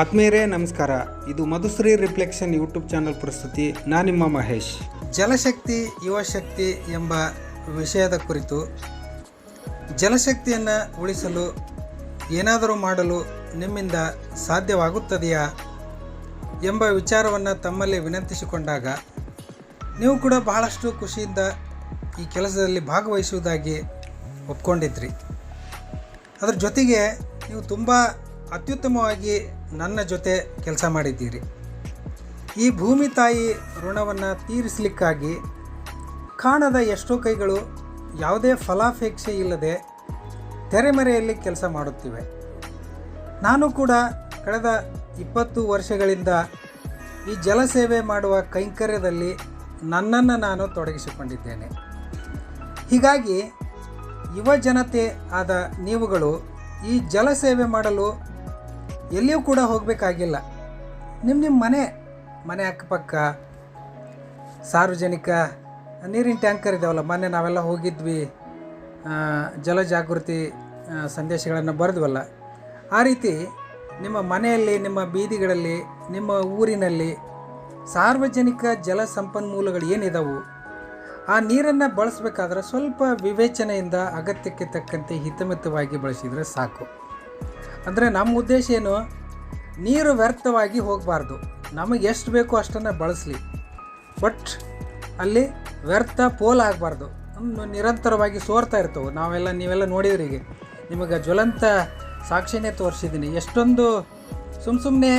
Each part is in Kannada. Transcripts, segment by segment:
ಆತ್ಮೀಯರೇ, ನಮಸ್ಕಾರ. ಇದು ಮಧುಶ್ರೀ ರಿಫ್ಲೆಕ್ಷನ್ ಯೂಟ್ಯೂಬ್ ಚಾನಲ್ ಪ್ರಸ್ತುತಿ. ನಾನು ನಿಮ್ಮ ಮಹೇಶ್. ಜಲಶಕ್ತಿ, ಯುವಶಕ್ತಿ ಎಂಬ ವಿಷಯದ ಕುರಿತು ಜಲಶಕ್ತಿಯನ್ನು ಉಳಿಸಲು ಏನಾದರೂ ಮಾಡಲು ನಿಮ್ಮಿಂದ ಸಾಧ್ಯವಾಗುತ್ತದೆಯಾ ಎಂಬ ವಿಚಾರವನ್ನು ತಮ್ಮಲ್ಲಿ ವಿನಂತಿಸಿಕೊಂಡಾಗ ನೀವು ಕೂಡ ಬಹಳಷ್ಟು ಖುಷಿಯಿಂದ ಈ ಕೆಲಸದಲ್ಲಿ ಭಾಗವಹಿಸುವುದಾಗಿ ಒಪ್ಕೊಂಡಿದ್ರಿ. ಅದರ ಜೊತೆಗೆ ನೀವು ತುಂಬ ಅತ್ಯುತ್ತಮವಾಗಿ ನನ್ನ ಜೊತೆ ಕೆಲಸ ಮಾಡಿದ್ದೀರಿ. ಈ ಭೂಮಿ ತಾಯಿ ಋಣವನ್ನು ತೀರಿಸಲಿಕ್ಕಾಗಿ ಕಾಣದ ಎಷ್ಟೋ ಕೈಗಳು ಯಾವುದೇ ಫಲಾಪೇಕ್ಷೆ ಇಲ್ಲದೆ ತೆರೆಮರೆಯಲ್ಲಿ ಕೆಲಸ ಮಾಡುತ್ತಿವೆ. ನಾನು ಕೂಡ ಕಳೆದ ಇಪ್ಪತ್ತು ವರ್ಷಗಳಿಂದ ಈ ಜಲಸೇವೆ ಮಾಡುವ ಕೈಂಕರ್ಯದಲ್ಲಿ ನನ್ನನ್ನು ನಾನು ತೊಡಗಿಸಿಕೊಂಡಿದ್ದೇನೆ. ಹೀಗಾಗಿ ಯುವ ಜನತೆ ಆದ ನೀವುಗಳು ಈ ಜಲಸೇವೆ ಮಾಡಲು ಎಲ್ಲಿಯೂ ಕೂಡ ಹೋಗಬೇಕಾಗಿಲ್ಲ. ನಿಮ್ಮ ನಿಮ್ಮ ಮನೆ ಮನೆ ಅಕ್ಕಪಕ್ಕ, ಸಾರ್ವಜನಿಕ, ನೀರಿನ ಟ್ಯಾಂಕರ್ ಇದಾವಲ್ಲ, ಮೊನ್ನೆ ನಾವೆಲ್ಲ ಹೋಗಿದ್ವಿ. ಜಲ ಜಾಗೃತಿ ಸಂದೇಶಗಳನ್ನು ಬರೆದ್ವಲ್ಲ. ಆ ರೀತಿ ನಿಮ್ಮ ಮನೆಯಲ್ಲಿ, ನಿಮ್ಮ ಬೀದಿಗಳಲ್ಲಿ, ನಿಮ್ಮ ಊರಿನಲ್ಲಿ ಸಾರ್ವಜನಿಕ ಜಲ ಸಂಪನ್ಮೂಲಗಳು ಏನಿದಾವು? ಆ ನೀರನ್ನು ಬಳಸಬೇಕಾದ್ರೆ ಸ್ವಲ್ಪ ವಿವೇಚನೆಯಿಂದ ಅಗತ್ಯಕ್ಕೆ ತಕ್ಕಂತೆ ಹಿತಮಿತವಾಗಿ ಬಳಸಿದರೆ ಸಾಕು. ಅಂದರೆ ನಮ್ಮ ಉದ್ದೇಶ ಏನು? ನೀರು ವ್ಯರ್ಥವಾಗಿ ಹೋಗಬಾರ್ದು. ನಮಗೆ ಎಷ್ಟು ಬೇಕೋ ಅಷ್ಟನ್ನು ಬಳಸಲಿ. ಬಟ್ ಅಲ್ಲಿ ವ್ಯರ್ಥ ಪೋಲ್ ಆಗಬಾರ್ದು. ನಿರಂತರವಾಗಿ ಸೋರ್ತಾ ಇರ್ತವೆ. ನಾವೆಲ್ಲ, ನೀವೆಲ್ಲ ಈಗ ನಿಮಗೆ ಜ್ವಲಂತ ಸಾಕ್ಷಿನೇ ತೋರಿಸಿದ್ದೀನಿ. ಎಷ್ಟೊಂದು ಸುಮ್ಮ ಸುಮ್ಮನೆ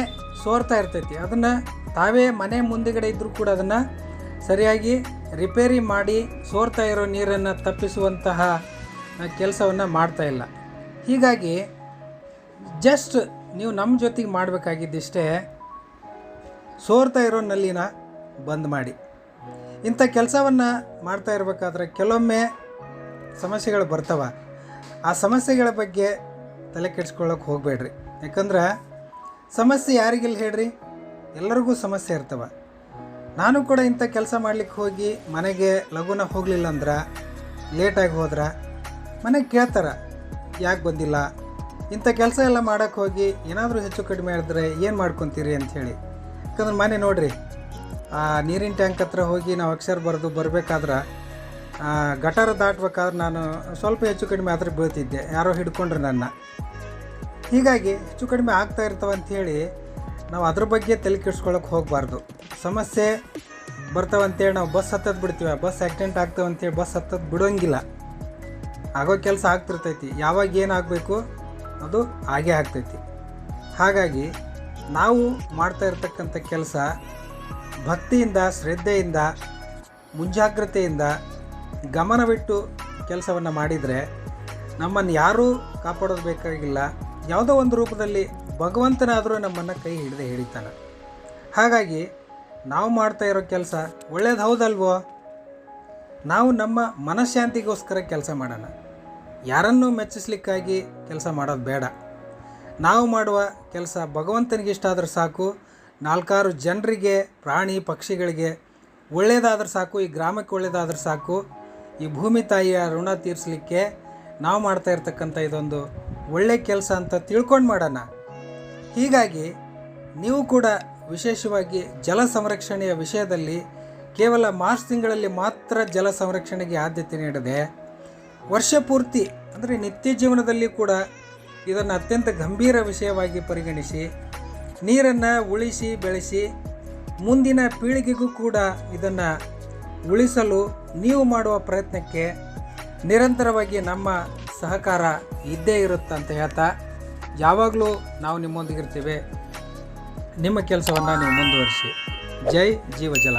ಸೋರ್ತಾ ಇರ್ತೈತಿ. ಅದನ್ನು ತಾವೇ ಮನೆ ಮುಂದೆಗಡೆ ಇದ್ದರೂ ಕೂಡ ಅದನ್ನು ಸರಿಯಾಗಿ ರಿಪೇರಿ ಮಾಡಿ ಸೋರ್ತಾ ಇರೋ ನೀರನ್ನು ತಪ್ಪಿಸುವಂತಹ ಕೆಲಸವನ್ನು ಮಾಡ್ತಾ ಇಲ್ಲ. ಹೀಗಾಗಿ ಜಸ್ಟ್ ನೀವು ನಮ್ಮ ಜೊತೆಗೆ ಮಾಡಬೇಕಾಗಿದ್ದಿಷ್ಟೇ ಸೋರ್ತಾ ಇರೋ ನಲ್ಲಿನ ಬಂದ್ ಮಾಡಿ. ಇಂಥ ಕೆಲಸವನ್ನು ಮಾಡ್ತಾ ಇರಬೇಕಾದ್ರೆ ಕೆಲವೊಮ್ಮೆ ಸಮಸ್ಯೆಗಳು ಬರ್ತವ. ಆ ಸಮಸ್ಯೆಗಳ ಬಗ್ಗೆ ತಲೆ ಕೆಡಿಸ್ಕೊಳ್ಳೋಕೆ ಹೋಗಬೇಡ್ರಿ. ಯಾಕಂದ್ರೆ ಸಮಸ್ಯೆ ಯಾರಿಗಿಲ್ಲ ಹೇಳ್ರಿ, ಎಲ್ಲರಿಗೂ ಸಮಸ್ಯೆ ಇರ್ತವ. ನಾನು ಕೂಡ ಇಂಥ ಕೆಲಸ ಮಾಡ್ಲಿಕ್ಕೆ ಹೋಗಿ ಮನೆಗೆ ಲಘುನ ಹೋಗಲಿಲ್ಲ ಅಂದ್ರೆ ಲೇಟಾಗಿ ಹೋದ್ರೆ ಮನೆಗೆ ಕೇಳ್ತಾರೆ, ಯಾಕೆ ಬಂದಿಲ್ಲ? ಇಂಥ ಕೆಲಸ ಎಲ್ಲ ಮಾಡೋಕ್ಕೆ ಹೋಗಿ ಏನಾದರೂ ಹೆಚ್ಚು ಕಡಿಮೆ ಆದರೆ ಏನು ಮಾಡ್ಕೊತೀರಿ ಅಂಥೇಳಿ ಯಾಕಂದ್ರೆ ಮನೆ ನೋಡಿರಿ, ಆ ನೀರಿನ ಟ್ಯಾಂಕ್ ಹತ್ರ ಹೋಗಿ ನಾವು ಅಕ್ಷರ ಬರೆದು ಬರಬೇಕಾದ್ರೆ ಗಟಾರ ದಾಟ್ಬೇಕಾದ್ರೆ ನಾನು ಸ್ವಲ್ಪ ಹೆಚ್ಚು ಕಡಿಮೆ ಆದ್ರೆ ಬೀಳ್ತಿದ್ದೆ, ಯಾರೋ ಹಿಡ್ಕೊಂಡ್ರೆ ನನ್ನ. ಹೀಗಾಗಿ ಹೆಚ್ಚು ಕಡಿಮೆ ಆಗ್ತಾ ಇರ್ತವೆ ಅಂಥೇಳಿ ನಾವು ಅದ್ರ ಬಗ್ಗೆ ತಲೆ ಕೆಡ್ಸ್ಕೊಳಕ್ಕೆ ಹೋಗಬಾರ್ದು. ಸಮಸ್ಯೆ ಬರ್ತಾವಂತೇಳಿ ನಾವು ಬಸ್ ಹತ್ತದ್ ಬಿಡ್ತೀವಿ ಬಸ್ ಆಕ್ಸಿಡೆಂಟ್ ಆಗ್ತಾವಂತೇಳಿ ಬಸ್ ಹತ್ತದ್ ಬಿಡೋಂಗಿಲ್ಲ. ಆಗೋ ಕೆಲಸ ಆಗ್ತಿರ್ತೈತಿ, ಯಾವಾಗ ಏನಾಗಬೇಕು ಅದು ಹಾಗೆ ಆಗ್ತೈತಿ. ಹಾಗಾಗಿ ನಾವು ಮಾಡ್ತಾ ಇರ್ತಕ್ಕಂಥ ಕೆಲಸ ಭಕ್ತಿಯಿಂದ, ಶ್ರದ್ಧೆಯಿಂದ, ಮುಂಜಾಗ್ರತೆಯಿಂದ ಗಮನವಿಟ್ಟು ಕೆಲಸವನ್ನು ಮಾಡಿದರೆ ನಮ್ಮನ್ನು ಯಾರೂ ಕಾಪಾಡೋದು ಬೇಕಾಗಿಲ್ಲ. ಯಾವುದೋ ಒಂದು ರೂಪದಲ್ಲಿ ಭಗವಂತನಾದರೂ ನಮ್ಮನ್ನು ಕೈ ಹಿಡಿದೇ ಹಿಡಿತಾನೆ. ಹಾಗಾಗಿ ನಾವು ಮಾಡ್ತಾ ಇರೋ ಕೆಲಸ ಒಳ್ಳೇದು ಹೌದಲ್ವೋ? ನಾವು ನಮ್ಮ ಮನಃಶಾಂತಿಗೋಸ್ಕರ ಕೆಲಸ ಮಾಡೋಣ. ಯಾರನ್ನೂ ಮೆಚ್ಚಿಸ್ಲಿಕ್ಕಾಗಿ ಕೆಲಸ ಮಾಡೋದು ಬೇಡ. ನಾವು ಮಾಡುವ ಕೆಲಸ ಭಗವಂತನಿಗೆ ಇಷ್ಟ ಆದ್ರೆ ಸಾಕು, ನಾಲ್ಕಾರು ಜನರಿಗೆ, ಪ್ರಾಣಿ ಪಕ್ಷಿಗಳಿಗೆ ಒಳ್ಳೆಯದಾದ್ರೆ ಸಾಕು, ಈ ಗ್ರಾಮಕ್ಕೆ ಒಳ್ಳೆಯದಾದ್ರೆ ಸಾಕು, ಈ ಭೂಮಿ ತಾಯಿಯ ಋಣ ತೀರಿಸಲಿಕ್ಕೆ ನಾವು ಮಾಡ್ತಾ ಇರ್ತಕ್ಕಂಥ ಇದೊಂದು ಒಳ್ಳೆ ಕೆಲಸ ಅಂತ ತಿಳ್ಕೊಂಡು ಮಾಡೋಣ. ಹೀಗಾಗಿ ನೀವು ಕೂಡ ವಿಶೇಷವಾಗಿ ಜಲ ಸಂರಕ್ಷಣೆಯ ವಿಷಯದಲ್ಲಿ ಕೇವಲ ಮಾರ್ಚ್ ತಿಂಗಳಲ್ಲಿ ಮಾತ್ರ ಜಲ ಸಂರಕ್ಷಣೆಗೆ ಆದ್ಯತೆ ನೀಡದೆ ವರ್ಷ ಪೂರ್ತಿ, ಅಂದರೆ ನಿತ್ಯ ಜೀವನದಲ್ಲಿ ಕೂಡ ಇದನ್ನು ಅತ್ಯಂತ ಗಂಭೀರ ವಿಷಯವಾಗಿ ಪರಿಗಣಿಸಿ, ನೀರನ್ನು ಉಳಿಸಿ, ಬೆಳೆಸಿ, ಮುಂದಿನ ಪೀಳಿಗೆಗೂ ಕೂಡ ಇದನ್ನು ಉಳಿಸಲು ನೀವು ಮಾಡುವ ಪ್ರಯತ್ನಕ್ಕೆ ನಿರಂತರವಾಗಿ ನಮ್ಮ ಸಹಕಾರ ಇದ್ದೇ ಇರುತ್ತೆ ಅಂತ ಹೇಳ್ತಾ, ಯಾವಾಗಲೂ ನಾವು ನಿಮ್ಮೊಂದಿಗಿರ್ತೀವಿ. ನಿಮ್ಮ ಕೆಲಸವನ್ನು ನೀವು ಮುಂದುವರಿಸಿ. ಜೈ ಜೀವಜಲ.